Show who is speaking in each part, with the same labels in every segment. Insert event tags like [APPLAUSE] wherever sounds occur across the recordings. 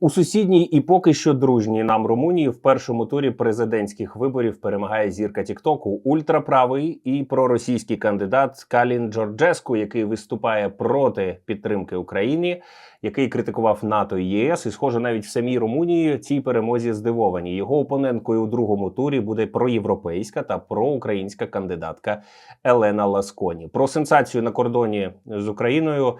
Speaker 1: У сусідній і поки що дружній нам Румунії в першому турі президентських виборів перемагає зірка Тіктоку ультраправий і проросійський кандидат Калін Джорджеску, який виступає проти підтримки Україні, який критикував НАТО і ЄС. І схоже, навіть в самій Румунії цій перемозі здивовані. Його опоненткою у другому турі буде проєвропейська та проукраїнська кандидатка Елена Ласконі. Про сенсацію на кордоні з Україною е,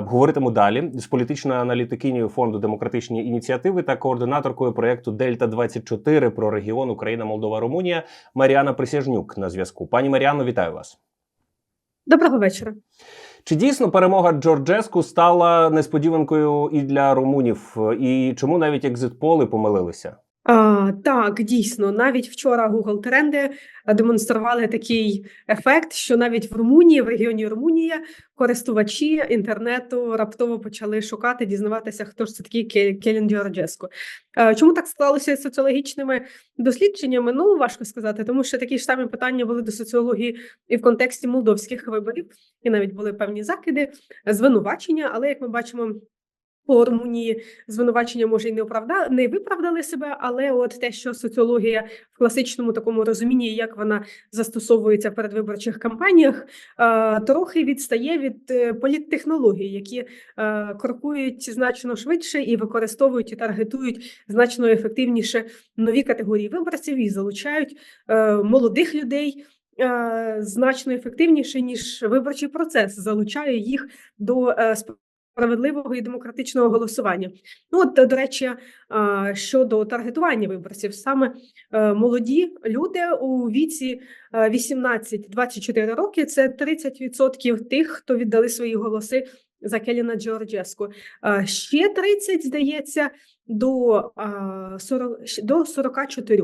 Speaker 1: говоритиму далі з політичною аналітикинею фонду демократичні ініціативи та координаторкою проєкту Дельта 24 про регіон Україна, Молдова, Румунія Маріана Присяжнюк на зв'язку. Пані Маріано, вітаю вас.
Speaker 2: Доброго вечора.
Speaker 1: Чи дійсно перемога Джорджеску стала несподіванкою і для румунів? І чому навіть екзитполи помилилися?
Speaker 2: А, так, дійсно, навіть вчора Google Тренди демонстрували такий ефект, що навіть в Румунії, в регіоні Румунія, користувачі інтернету раптово почали шукати, дізнаватися, хто ж це такий Ке- Келін Джорджеско. А, Чому так склалося з соціологічними дослідженнями? Ну важко сказати, тому що такі ж самі питання були до соціології і в контексті молдовських виборів, і навіть були певні закиди, звинувачення. Але як ми бачимо. По Румунії звинувачення може і не оправда не виправдали себе, але от те, що соціологія в класичному такому розумінні, як вона застосовується в передвиборчих кампаніях, е, трохи відстає від е, політтехнологій, які е, крокують значно швидше і використовують і таргетують значно ефективніше нові категорії виборців і залучають молодих людей. Значно ефективніше ніж виборчий процес залучає їх до справедливого і демократичного голосування. Ну, от, до речі, щодо таргетування виборців, саме е, молоді люди у віці е, 18-24 роки це 30% тих, хто віддали свої голоси за Келіна Джорджеску. Ще 30, здається, до, а, 40, до 44.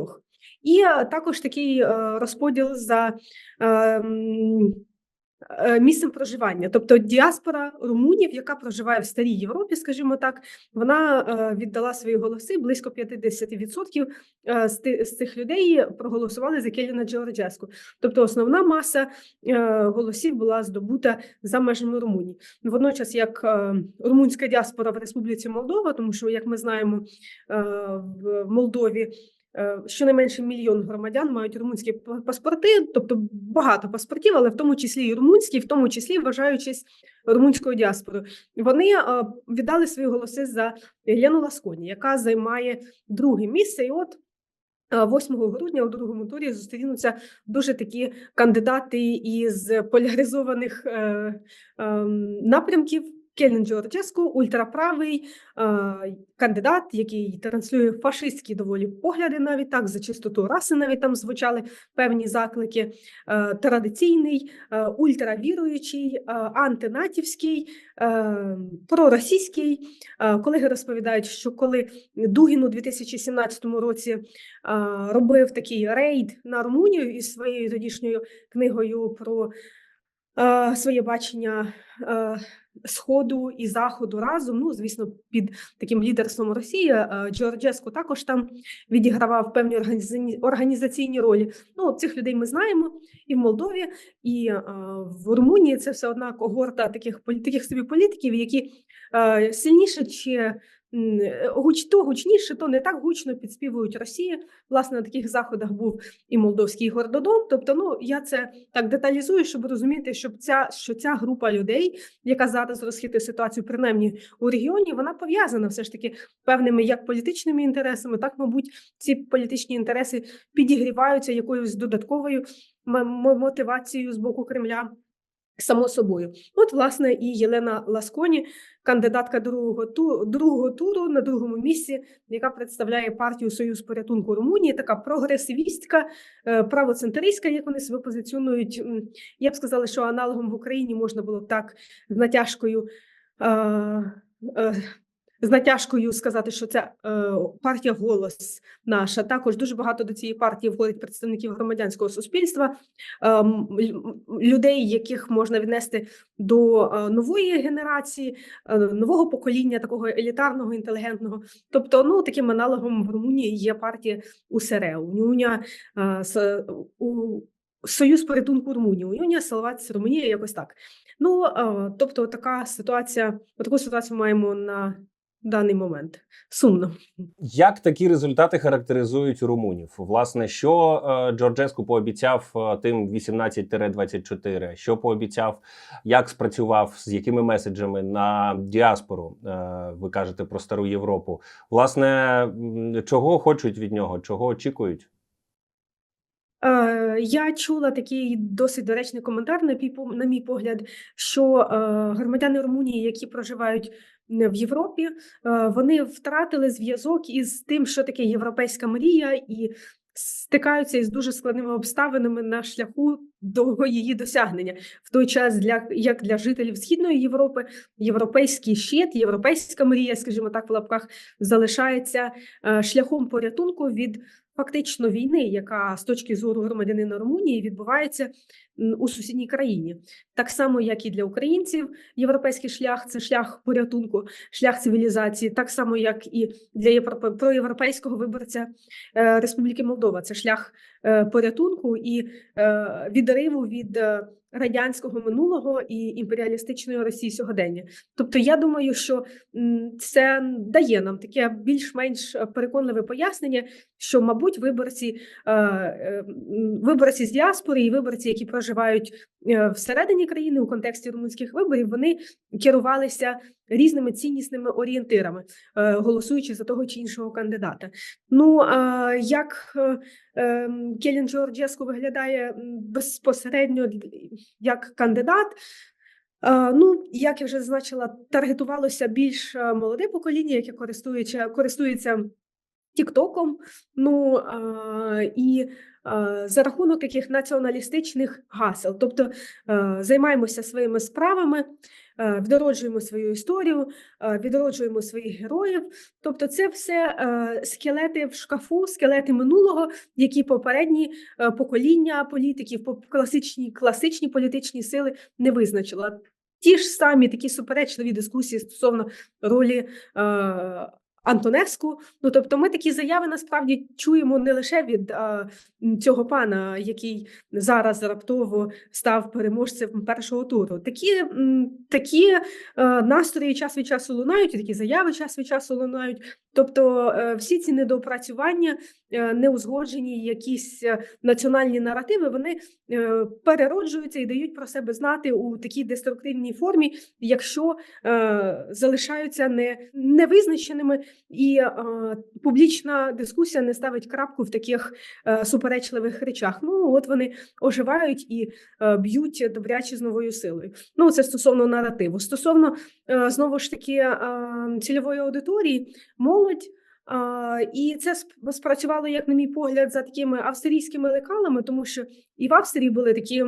Speaker 2: І е, також такий е, розподіл за ем, е, місцем проживання, тобто діаспора румунів, яка проживає в старій Європі, скажімо так, вона е, віддала свої голоси. Близько 50% е, з, цих людей проголосували за Келіна Джорджеску. Тобто основна маса е, голосів була здобута за межами Румунії. Водночас, як е, румунська діаспора в Республіці Молдова, тому що, як ми знаємо, е, в Молдові Е, Щонайменше мільйон громадян мають румунські паспорти, тобто багато паспортів, але в тому числі і румунські, в тому числі вважаючись румунською діаспорою. Вони е, віддали свої голоси за Єлену Ласконі, яка займає друге місце. І от е, 8 грудня у другому турі зустрінуться дуже такі кандидати із поляризованих е, ем, напрямків. Келін Джорджеску, ультраправий е, кандидат, який транслює фашистські доволі погляди, навіть так за чистоту раси, навіть там звучали певні заклики. Е, традиційний, е, ультравіруючий, е, антинатівський, е, проросійський. Е, колеги розповідають, що коли Дугін у 2017 році е, робив такий рейд на Румунію із своєю тодішньою книгою про е, своє бачення. е, Сходу і заходу разом, ну звісно, під таким лідерством Росії е, Джорджеску також там відігравав певні організаційні, ролі. Ну, цих людей ми знаємо і в Молдові, і в Румунії це все одна когорта таких таких собі політиків, які сильніше чи гуч то гучніше, то не так гучно підспівують Росії. Власне, на таких заходах був і молдовський Ігор Додон. Тобто, ну я це так деталізую, щоб розуміти, щоб ця що ця група людей, яка зараз розхитує ситуацію, принаймні у регіоні, вона пов'язана все ж таки певними як політичними інтересами, так мабуть, ці політичні інтереси підігріваються якоюсь додатковою мотивацією з боку Кремля. Само собою, от власне і Єлена Ласконі, кандидатка другого ту другого туру на другому місці, яка представляє партію Союз порятунку Румунії, така прогресивістка, правоцентристка, правоцентристська, як вони себе позиціонують. Я б сказала, що аналогом в Україні можна було б так з натяжкою. Е, е, З натяжкою сказати, що це е, партія голос наша. Також дуже багато до цієї партії входить представників громадянського суспільства, лю- людей, яких можна віднести до е, нової генерації, е, нового покоління, такого елітарного, інтелігентного. Тобто, ну таким аналогом в Румунії є партія УСРЕ, Унюня е, с- у Союз порятунку Румунії, Унюня Салватс Румунія, якось так. Ну е, тобто, така ситуація, таку ситуацію маємо на даний момент. Сумно.
Speaker 1: Як такі результати характеризують румунів? Власне, що е, Джорджеску пообіцяв е, тим 18-24? Що пообіцяв, як спрацював, з якими меседжами на діаспору? Е, ви кажете про стару Європу. Власне, чого хочуть від нього? Чого очікують?
Speaker 2: Е, я чула такий досить доречний коментар, на мій, погляд, що е, громадяни Румунії, які проживають м, в Європі, е, вони втратили зв'язок із тим, що таке європейська мрія, і стикаються із дуже складними обставинами на шляху до її досягнення. В той час, для як для жителів Східної Європи, європейський щит, європейська мрія, скажімо так, в лапках, залишається е, шляхом порятунку від фактично війни, яка з точки зору громадянина Румунії відбувається у сусідній країні. Так само, як і для українців, європейський шлях це шлях порятунку, шлях цивілізації, так само, як і для європе- проєвропейського виборця е, Республіки Молдова. Це шлях е, порятунку і е, відриву від е, радянського минулого і імперіалістичної Росії сьогодення. Тобто, я думаю, що це дає нам таке більш-менш е, переконливе пояснення, що, мабуть, виборці, е, е, виборці з діаспори і виборці, які проживають всередині країни у контексті румунських виборів, вони керувалися різними ціннісними орієнтирами, голосуючи за того чи іншого кандидата. Ну е, як е, е, Келін Джорджеску виглядає безпосередньо як кандидат. Е, Ну, як я вже зазначила, таргетувалося більш е, молоде покоління, яке користується, користується Тіктоком. Ну е, і за рахунок таких націоналістичних гасел. Тобто займаємося своїми справами, відроджуємо свою історію, е, відроджуємо своїх героїв. Тобто, це все е, скелети в шкафу, скелети минулого, які попередні е, покоління політиків, по- класичні, класичні політичні сили не визначила. Ті ж самі такі суперечливі дискусії стосовно ролі е, Антонеску. Ну тобто, ми такі заяви насправді чуємо не лише від а, цього пана, який зараз раптово став переможцем першого туру. Такі, такі а, настрої час від часу лунають, такі заяви час від часу лунають. Тобто, а, всі ці недоопрацювання, е, неузгоджені якісь е, національні наративи, вони е, перероджуються і дають про себе знати у такій деструктивній формі, якщо е, залишаються не, невизначеними, і е, публічна дискусія не ставить крапку в таких е, суперечливих речах. Ну от вони оживають і е, б'ють добряче з новою силою. Ну це стосовно наративу. Стосовно е, знову ж таки е, цільової аудиторії, молодь. І це сп- спрацювало, як на мій погляд, за такими австрійськими лекалами, тому що і в Австрії були такі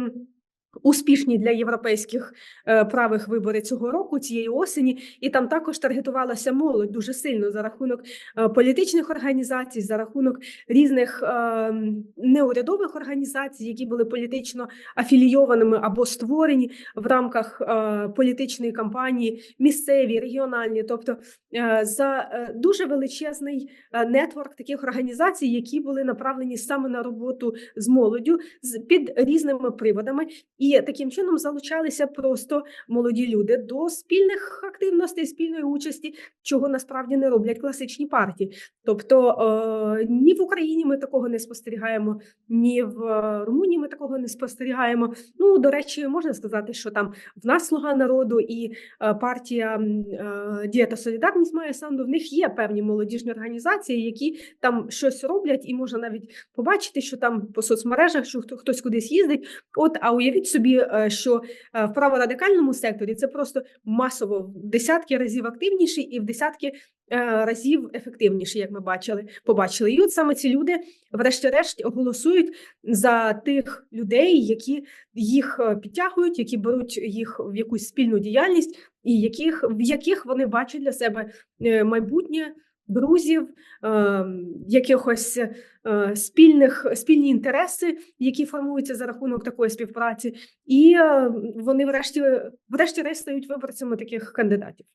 Speaker 2: успішні для європейських е, правих вибори цього року, цієї осені, і там також таргетувалася молодь дуже сильно за рахунок е, політичних організацій, за рахунок різних е, неурядових організацій, які були політично афілійованими або створені в рамках політичної кампанії, місцеві, регіональні, тобто за дуже величезний нетворк таких організацій, які були направлені саме на роботу з молоддю з під різними приводами, і таким чином залучалися просто молоді люди до спільних активностей, спільної участі, чого насправді не роблять класичні партії. Тобто е, ні в Україні ми такого не спостерігаємо, ні в е, Румунії ми такого не спостерігаємо. Ну до речі, можна сказати, що там в нас слуга народу і е, партія е, Дія та Солідарність має санду. В них є певні молодіжні організації, які там щось роблять, і можна навіть побачити, що там по соцмережах, що хто хтось кудись їздить. От, а уявіть собі, е, що е, в праворадикальному секторі це просто масово в десятки разів активніший і в десятки е, разів ефективніший, як ми бачили, побачили. І от саме ці люди, врешті-решт, голосують за тих людей, які їх підтягують, які беруть їх в якусь спільну діяльність, і яких в яких вони бачать для себе майбутнє. Друзів, е, якихось е, спільних спільні інтереси, які формуються за рахунок такої співпраці, і е, вони, врешті, врешті-решт стають виборцями таких кандидатів.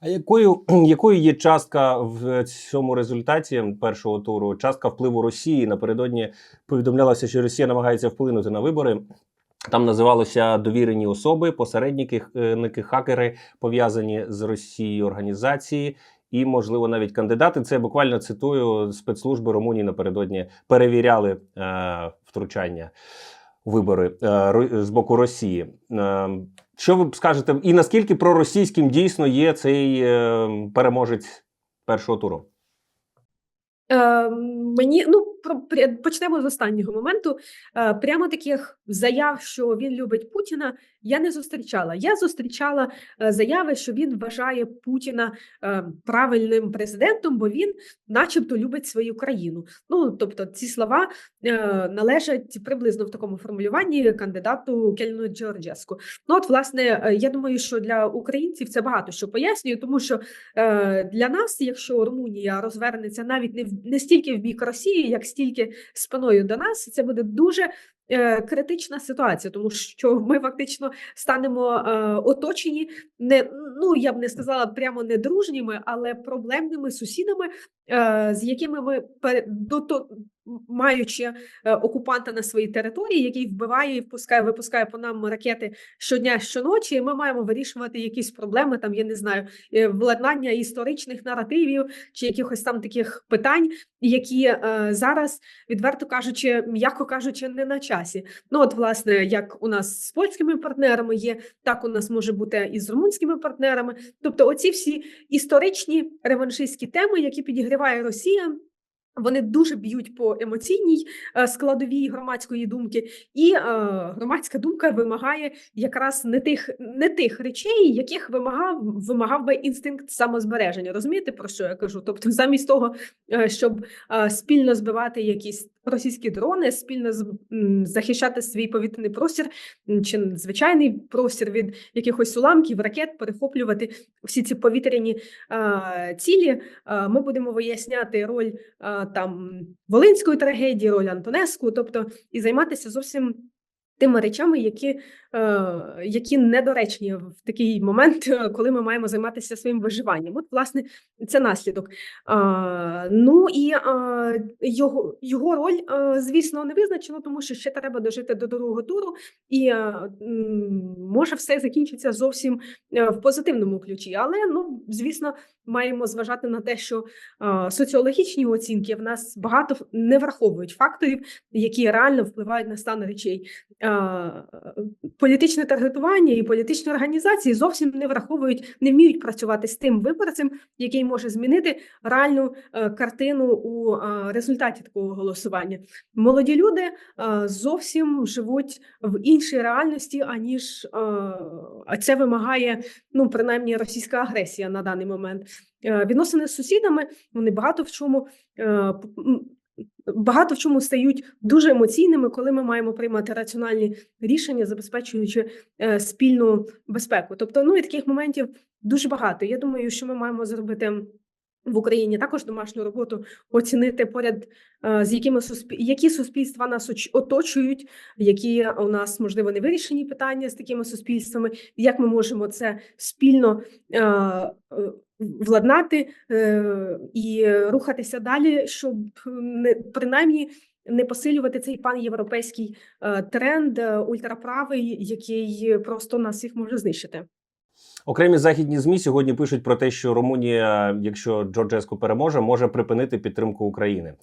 Speaker 1: А якою, [CLEARS THROAT] якою є частка в цьому результаті першого туру? Частка впливу Росії напередодні повідомлялося, що Росія намагається вплинути на вибори. Там називалося довірені особи, посередники, е, хакери пов'язані з Росією організації. І, можливо, навіть кандидати. Це буквально цитую спецслужби Румунії напередодні перевіряли е, втручання вибори е, з боку Росії. Е, що ви скажете, і наскільки проросійським дійсно є цей е, переможець першого туру?
Speaker 2: Е, мені ну про почнемо з останнього моменту. Е, прямо таких заяв, що він любить Путіна, я не зустрічала. Я зустрічала е, заяви, що він вважає Путіна е, правильним президентом, бо він, начебто, любить свою країну. Ну тобто, ці слова е, належать приблизно в такому формулюванні кандидату Кельну Джорджеску. Ну, от, власне, я думаю, що для українців це багато що пояснює, тому що для нас, якщо Румунія розвернеться навіть не в не стільки в бік Росії, як стільки спиною до нас, це буде дуже критична ситуація, тому що ми фактично станемо е, оточені не ну я б не сказала прямо не дружніми, але проблемними сусідами, е, з якими ми до маючи е, окупанта на своїй території, який вбиває і впускає, випускає по нам ракети щодня, щоночі. Ми маємо вирішувати якісь проблеми. Там я не знаю, е, владнання історичних наративів чи якихось там таких питань, які е, зараз, відверто кажучи, м'яко кажучи, не на часі. Ну от, власне, як у нас з польськими партнерами є, так у нас може бути і з румунськими партнерами. Тобто, оці всі історичні реваншистські теми, які підігріває Росія. Вони дуже б'ють по емоційній е, складовій громадської думки, і е, громадська думка вимагає якраз не тих, не тих речей, яких вимагав вимагав би інстинкт самозбереження. Розумієте про що я кажу? Тобто, замість того, е, щоб спільно збивати якісь російські дрони, спільно захищати свій повітряний простір чи звичайний простір від якихось уламків, ракет, перехоплювати всі ці повітряні а, цілі. А, Ми будемо виясняти роль а, там Волинської трагедії, роль Антонеску, тобто і займатися зовсім тими речами, які, е, які недоречні в такий момент, е, [LAUGHS] коли ми маємо займатися своїм виживанням. От, власне, це наслідок. Ну і його, його роль, а, звісно, не визначено, тому що ще треба дожити до другого туру, і м, може все закінчиться зовсім е, в позитивному ключі. Але ну, звісно, маємо зважати на те, що соціологічні оцінки в нас багато не враховують факторів, які реально впливають на стан речей. А, політичне таргетування і політичні організації зовсім не враховують, не вміють працювати з тим виборцем, який може змінити реальну е, картину у е, результаті такого голосування. Молоді люди е, зовсім живуть в іншій реальності, аніж е, це вимагає ну принаймні російська агресія на даний момент. Е, Відносини з сусідами вони багато в чому. Багато в чому стають дуже емоційними, коли ми маємо приймати раціональні рішення, забезпечуючи е, спільну безпеку. Тобто, ну і таких моментів дуже багато. Я думаю, що ми маємо зробити в Україні також домашню роботу, оцінити поряд е, з якими суспіль... які суспільства нас оточують, які у нас можливо не вирішені питання з такими суспільствами, як ми можемо це спільно е, владнати е, і рухатися далі, щоб не принаймні. Не посилювати цей панєвропейський е, тренд е, ультраправий, який просто нас всіх може знищити.
Speaker 1: Окремі західні змі сьогодні пишуть про те, що Румунія, якщо Джорджеску переможе, може припинити підтримку України.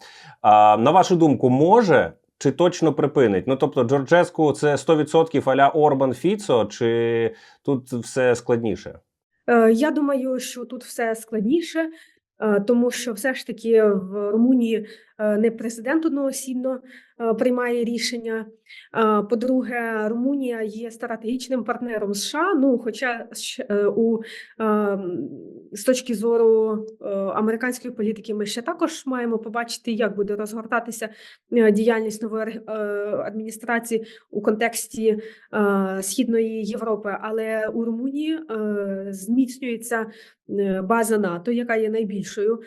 Speaker 1: А, на вашу думку, може чи точно припинить? Ну тобто, Джорджеску це 100% аля Орбан Фіцо, чи тут все складніше?
Speaker 2: Е, Я думаю, що тут все складніше, е, тому що все ж таки в Румунії не президент одноосібно е, приймає рішення. Е, По-друге, Румунія є стратегічним партнером США. Ну, хоча е, у е, з точки зору е, американської політики, ми ще також маємо побачити, як буде розгортатися е, діяльність нової е, адміністрації у контексті е, Східної Європи, але у Румунії е, зміцнюється е, база НАТО, яка є найбільшою е,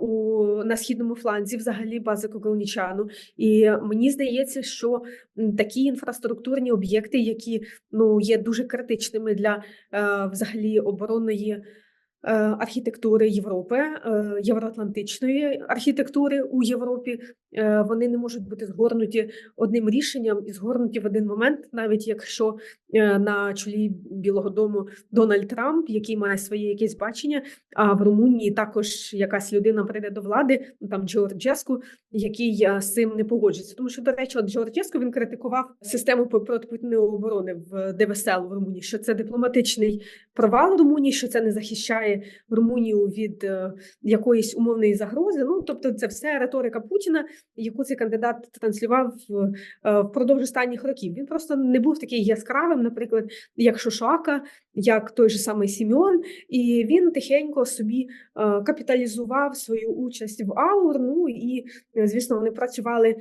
Speaker 2: у на східному фланзі, взагалі бази Когелнічану. І мені здається, що такі інфраструктурні об'єкти, які ну є дуже критичними для е, взагалі оборонної. Е, архітектури Європи, е, євроатлантичної архітектури у Європі. Е, Вони не можуть бути згорнуті одним рішенням і згорнуті в один момент, навіть якщо на чолі Білого Дому Дональд Трамп, який має своє якесь бачення, а в Румунії також якась людина прийде до влади, ну, там Джорджеску, який з цим не погоджується. Тому що, до речі, от Джорджеску він критикував систему протиповітряної оборони в ДВСЛ в Румунії, що це дипломатичний провал Румунії, що це не захищає Румунію від е, якоїсь умовної загрози. Ну тобто, це все риторика Путіна, яку цей кандидат транслював е, впродовж останніх років. Він просто не був такий яскравим, наприклад, як Шошака, як той же самий Сімеон, і він тихенько собі е, капіталізував свою участь в Аур. Ну і звісно, вони працювали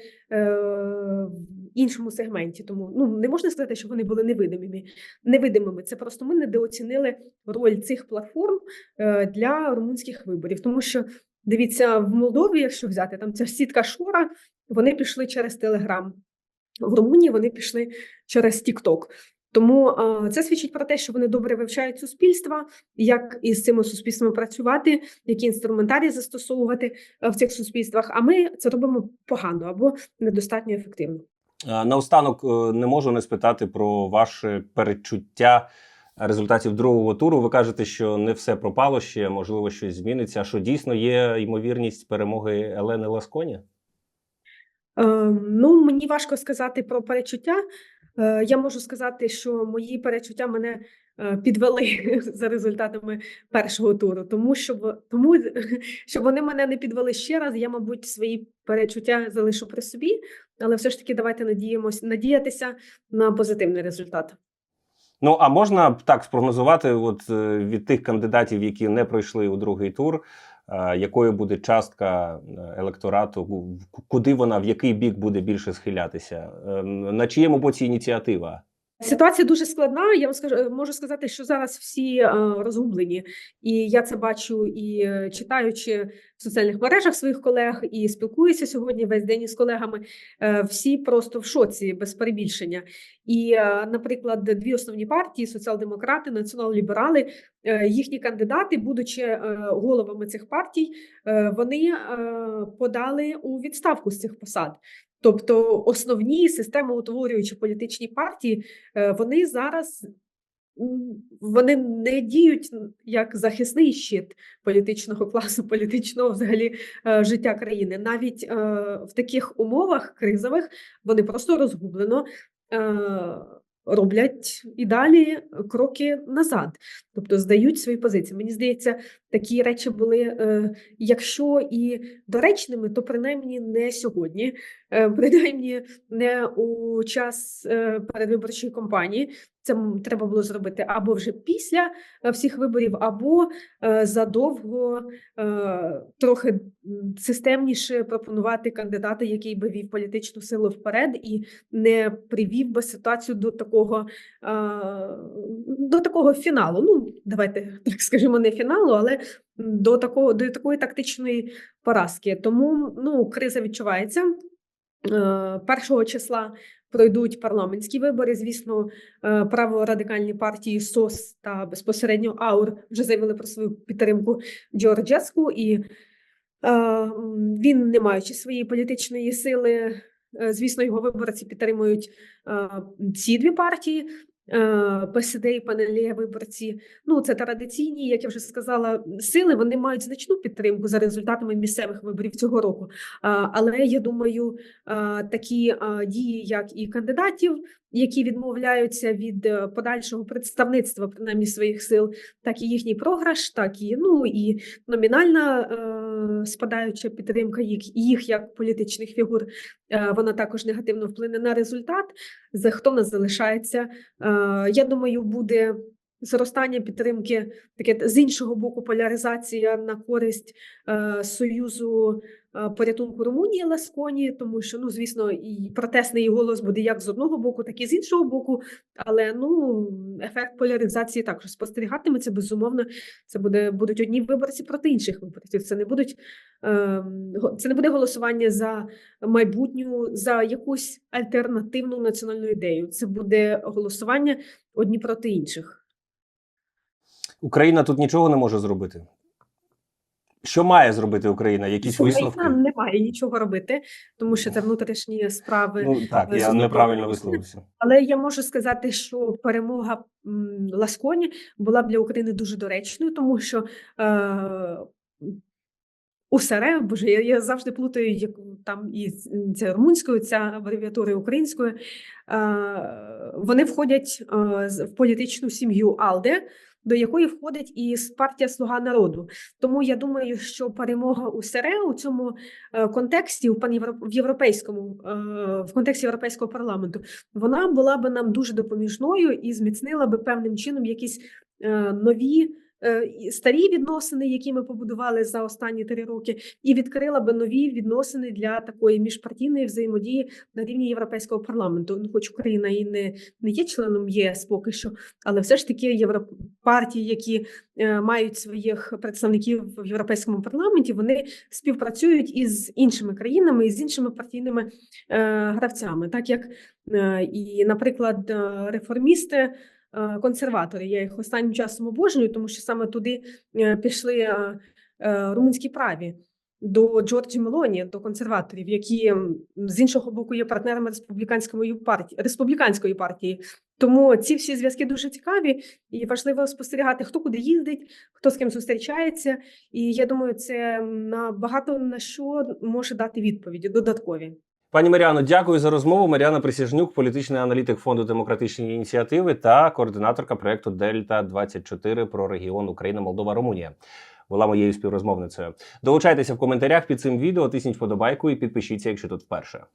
Speaker 2: іншому сегменті. Тому ну не можна сказати, що вони були невидимими. Невидимими. Це просто ми недооцінили роль цих платформ е, для румунських виборів, тому що. Дивіться, в Молдові, якщо взяти, там ця сітка Шора, вони пішли через Телеграм. В Румунії вони пішли через Тікток. Тому е, це свідчить про те, що вони добре вивчають суспільства, як із цими суспільствами працювати, які інструментарії застосовувати е, в цих суспільствах. А ми це робимо погано або недостатньо ефективно.
Speaker 1: А, Наостанок е, не можу не спитати про ваше передчуття результатів другого туру. Ви кажете, що не все пропало ще, можливо, щось зміниться. Що дійсно є ймовірність перемоги Елени Ласконі?
Speaker 2: Е, ну, мені важко сказати про перечуття. Е, я можу сказати, що мої перечуття мене е, підвели [LAUGHS] за результатами першого туру. Тому щоб, тому, [LAUGHS] щоб вони мене не підвели ще раз, я, мабуть, свої перечуття залишу при собі, але все ж таки давайте надіємось, надіятися на позитивний результат.
Speaker 1: Ну а можна так спрогнозувати, от е, від тих кандидатів, які не пройшли у другий тур, якою буде частка е, електорату, ку- куди вона, в який бік буде більше схилятися? Е, На чиєму боці ініціатива?
Speaker 2: Ситуація дуже складна. Я вам скажу, е, можу сказати, що зараз всі е, розгублені, і я це бачу і е, читаючи в соціальних мережах своїх колег, і спілкуюся сьогодні весь день із колегами. Всі просто в шоці без перебільшення. І, наприклад, дві основні партії соціал-демократи, націонал-ліберали, їхні кандидати, будучи головами цих партій, вони подали у відставку з цих посад. Тобто основні системоутворюючі політичні партії, е, вони зараз вони не діють як захисний щит політичного класу, [LAUGHS] політичного взагалі е, життя країни. Навіть е, в таких умовах кризових вони просто розгублено роблять і далі кроки назад, тобто здають свої позиції. Мені здається, такі речі були, е, якщо і доречними, то принаймні не сьогодні, е, [LAUGHS] принаймні не у час е, передвиборчої кампанії. Це треба було зробити або вже після е, всіх виборів, або е, задовго е, трохи системніше пропонувати кандидата, який би вів політичну силу вперед і не привів би ситуацію до такого, е, до такого фіналу. Ну, давайте так скажімо, не фіналу, але до такого до такої тактичної поразки. Тому ну, криза відчувається. Е, Першого числа пройдуть парламентські вибори. Звісно, е, праворадикальні партії СОС та безпосередньо АУР вже заявили про свою підтримку Джорджеску, і е, він, не маючи своєї політичної сили, звісно, його виборці підтримують ці дві партії. ПСД і ПНЛ виборці. Ну, це традиційні, як я вже сказала, сили. Вони мають значну підтримку за результатами місцевих виборів цього року. Але я думаю, такі дії, як і кандидатів, які відмовляються від е, подальшого представництва принаймні своїх сил, так і їхній програш, так і ну і номінальна е, спадаюча підтримка їх, їх як політичних фігур, е, вона також негативно вплине на результат. За хто не залишається? Е, я думаю, буде. Зростання підтримки, таке з іншого боку, поляризація на користь е, союзу е, порятунку Румунії Ласконі, тому що ну звісно, і протестний голос буде як з одного боку, так і з іншого боку. Але ну ефект поляризації також спостерігатиметься. Безумовно, це буде будуть одні виборці проти інших виборців. Це не будуть е, це не буде голосування за майбутню за якусь альтернативну національну ідею. Це буде голосування одні проти інших.
Speaker 1: Україна тут нічого не може зробити. Що має зробити Україна? Якісь
Speaker 2: Україна
Speaker 1: висновки?
Speaker 2: не має нічого робити, тому що це внутрішні справи.
Speaker 1: Ну так, я неправильно висловився.
Speaker 2: Але я можу сказати, що перемога Ласконі була б для України дуже доречною, тому що е, УСР, боже, я, я завжди плутаю як там і це румунською, ця абревіатура українською. Е, вони входять е, в політичну сім'ю АЛДЕ, до якої входить і партія Слуга народу. Тому я думаю, що перемога у СРЕ у цьому е, контексті, у в європейському е, в контексті європейського парламенту, вона була би нам дуже допоміжною і зміцнила би певним чином якісь е, нові. Е, Старі відносини, які ми побудували за останні три роки, і відкрила би нові відносини для такої міжпартійної взаємодії на рівні європейського парламенту. Ну, хоч Україна і не, не є членом ЄС поки що, але все ж таки європартії, які е, мають своїх представників в європейському парламенті, вони співпрацюють із іншими країнами і з іншими партійними е, гравцями, так як і, наприклад, реформісти. Е, Консерватори, я їх останнім часом обожнюю, тому що саме туди е, пішли е, румунські праві до Джорджі Мелоні, до консерваторів, які з іншого боку є партнерами республіканської партії республіканської партії. Тому ці всі зв'язки дуже цікаві, і важливо спостерігати, хто куди їздить, хто з ким зустрічається. І я думаю, це на багато на що може дати відповіді додаткові.
Speaker 1: Пані Маріано, дякую за розмову. Маріана Присяжнюк, політичний аналітик фонду демократичні ініціативи та координаторка проекту Дельта 24 про регіон Україна, Молдова, Румунія. Була моєю співрозмовницею. Долучайтеся в коментарях під цим відео, тисніть вподобайку і підпишіться, якщо тут вперше.